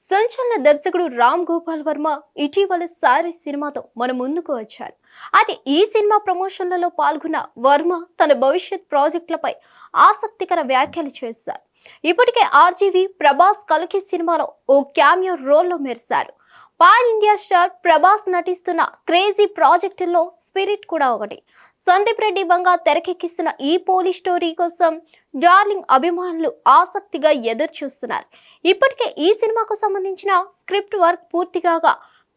సంచలన దర్శకుడు రామ్ గోపాల్ వర్మ ఇటీవల సారీ సినిమాతో మన ముందుకు వచ్చారు. అయితే ఈ సినిమా ప్రమోషన్లలో పాల్గొన్న వర్మ తన భవిష్యత్ ప్రాజెక్టులపై ఆసక్తికర వ్యాఖ్యలు చేశారు. ఇప్పటికే ఆర్జీవి ప్రభాస్ కల్కి సినిమాలో ఓ క్యామియో రోల్లో మెరిశారు. పాన్ ఇండియా స్టార్ ప్రభాస్ నటిస్తున్న క్రేజీ ప్రాజెక్టుల్లో స్పిరిట్ కూడా ఒకటి. సందీప్ రెడ్డి బంగా తెరకెక్కిస్తున్న ఈ పోలీస్ స్టోరీ కోసం డార్లింగ్ అభిమానులు ఆసక్తిగా ఎదురు చూస్తున్నారు ఇప్పటికే ఈ సినిమాకు సంబంధించిన స్క్రిప్ట్ వర్క్ పూర్తి కాగా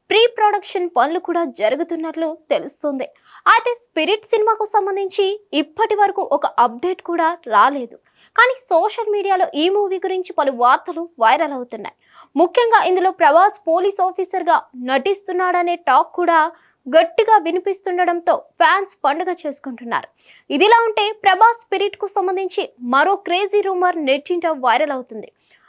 ప్రీ ప్రొడక్షన్ పనులు కూడా జరుగుతున్నట్లు తెలుస్తుంది. అయితే స్పిరిట్ సినిమాకు సంబంధించి ఇప్పటి వరకు ఒక అప్డేట్ కూడా రాలేదు. కానీ సోషల్ మీడియాలో ఈ మూవీ గురించి పలు వార్తలు వైరల్ అవుతున్నాయి. ముఖ్యంగా ఇందులో ప్రభాస్ పోలీస్ ఆఫీసర్గా నటిస్తున్నాడనే టాక్ కూడా గట్టిగా వినిపిస్తుండడంతో ఫ్యాన్స్ పండుగ చేసుకుంటున్నారు. ఇదిలా ఉంటే ప్రభాస్ స్పిరిట్కు సంబంధించి మరో క్రేజీ రూమర్ నెట్టింట వైరల్ అవుతుంది.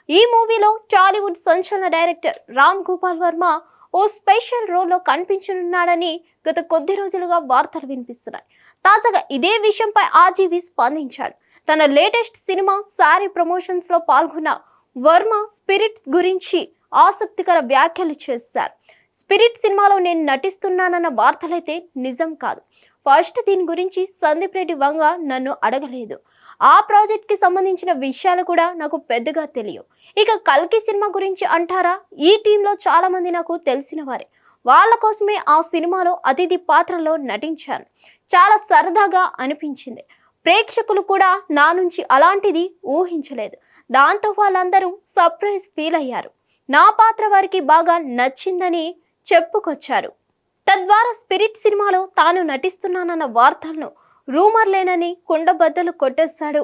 ఈ మూవీలో టాలీవుడ్ సంచలన డైరెక్టర్ రామ్ గోపాల్ వర్మ ఓ స్పెషల్ రోల్లో కనిపించనున్నాడని గత కొద్ది రోజులుగా వార్తలు వినిపిస్తున్నాయి. తాజాగా ఇదే విషయంపై ఆర్జీవి స్పందించాడు. తన లేటెస్ట్ సినిమా సారీ ప్రమోషన్స్లో పాల్గొన్న వర్మ స్పిరిట్ గురించి ఆసక్తికర వ్యాఖ్యలు చేశారు. స్పిరిట్ సినిమాలో నేను నటిస్తున్నానన్న వార్తలైతే నిజం కాదు. ఫస్ట్ దీని గురించి సందీప్ రెడ్డి వంగ నన్ను అడగలేదు. ఆ ప్రాజెక్ట్కి సంబంధించిన విషయాలు కూడా నాకు పెద్దగా తెలియవు. ఇక కల్కి సినిమా గురించి అంటారా? ఈ టీంలో చాలామంది నాకు తెలిసిన వారే. వాళ్ళ కోసమే ఆ సినిమాలో అతిథి పాత్రలో నటించాను. చాలా సరదాగా అనిపించింది. ప్రేక్షకులు కూడా నా నుంచి అలాంటిది ఊహించలేదు. దాంతో వాళ్ళందరూ సర్ప్రైజ్ ఫీల్ అయ్యారు. నా పాత్ర వారికి బాగా నచ్చిందని చెప్పుకొచ్చారు. తద్వారా స్పిరిట్ సినిమాలో తాను నటిస్తున్నానన్న వార్తలను రూమర్ లేనని కుండబద్దలు కొట్టేశాడు.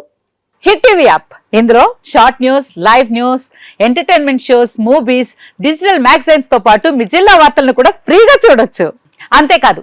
Hit TV app. ఇందులో short news live news entertainment shows movies digital మ్యాగజైన్స్తో పాటు మీ జిల్లా వార్తలను కూడా ఫ్రీగా చూడొచ్చు. అంతేకాదు